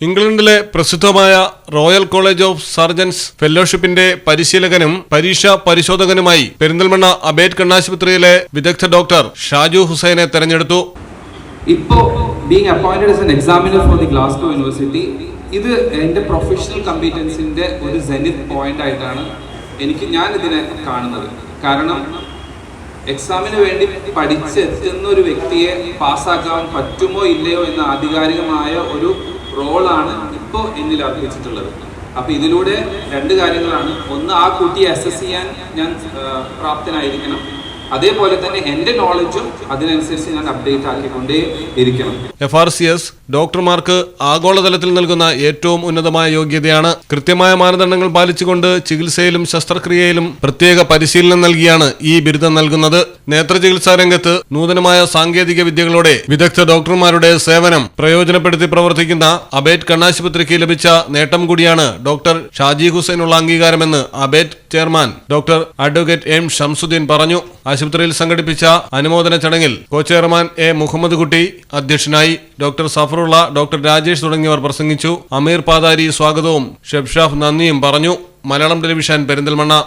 ഇംഗ്ലണ്ടിലെ പ്രസിദ്ധമായ royal college of surgeons ഫെല്ലോഷിപ്പിന്റെ പരിശീലകനും പരീക്ഷാ പരിശോധകനുമായി പെരിന്തൽമണ്ണ അബേറ്റ് കണ്ണാശുപത്രിയിലെ വിദഗ്ധ ഡോക്ടർ ഷാജു ഹുസൈനെ തെരഞ്ഞെടുത്തു. ഇപ്പോ being appointed as an examiner for the Glasgow university ഇത് എന്റെ പ്രൊഫഷണൽ കമ്പീറ്റൻസിന്റെ ഒരു സെനിത് പോയിന്റ് ആയിട്ടാണ് എനിക്ക് ഞാൻ ഇതിനെ കാണുന്നത്. കാരണം എക്സാമിന് വേണ്ടി പഠിച്ചെത്തുന്ന ഒരു വ്യക്തിയെ പാസ്സാക്കാൻ പറ്റുമോ ഇല്ലയോ എന്ന ആധികാരികമായ ഒരു റോളാണ് ഇപ്പോൾ എന്നിൽ അർപ്പിച്ചിട്ടുള്ളത് അപ്പോൾ ഇതിലൂടെ രണ്ട് കാര്യങ്ങളാണ്. ഒന്ന് ആ കുട്ടിയെ അസസ് ചെയ്യാൻ ഞാൻ പ്രാപ്തനായിരിക്കണം. അതേപോലെ തന്നെ എന്റെ നോളജും അതിനനുസരിച്ച് ഞാൻ അപ്ഡേറ്റ് ആക്കിക്കൊണ്ടേ ഇരിക്കണം. എഫ് ആർ സി എസ് ഡോക്ടർമാർക്ക് ആഗോളതലത്തിൽ നൽകുന്ന ഏറ്റവും ഉന്നതമായ യോഗ്യതയാണ് കൃത്യമായ മാനദണ്ഡങ്ങൾ പാലിച്ചുകൊണ്ട് ചികിത്സയിലും ശസ്ത്രക്രിയയിലും പ്രത്യേക പരിശീലനം നൽകിയാണ് ഈ ബിരുദം നൽകുന്നത്. നേത്ര ചികിത്സാ രംഗത്ത് നൂതനമായ സാങ്കേതിക വിദ്യകളോടെ വിദഗ്ധ ഡോക്ടർമാരുടെ സേവനം പ്രയോജനപ്പെടുത്തി പ്രവർത്തിക്കുന്ന അബേറ്റ് കണ്ണാശുപത്രിക്ക് ലഭിച്ച നേട്ടം കൂടിയാണ് ഡോക്ടർ ഷാജി ഹുസൈനുള്ള അംഗീകാരമെന്ന് അബേറ്റ് chairman doctor advocate M Shamsuddin പറഞ്ഞു. ആശുപത്രിയിൽ സംഘടിപ്പിച്ച അനുമോദന ചടങ്ങിൽ കോ ചെയർമാൻ എ മുഹമ്മദ് കുട്ടി അധ്യക്ഷനായി ഡോക്ടർ സഫറുള്ള ഡോക്ടർ രാജേഷ് തുടങ്ങിയവർ പ്രസംഗിച്ചു. അമീർ പാതാരി സ്വാഗതവും ഷെബ്ഷാഫ് നന്ദിയും പറഞ്ഞു. മലയാളം ടെലിവിഷൻ പെരിന്തൽമണ്ണ.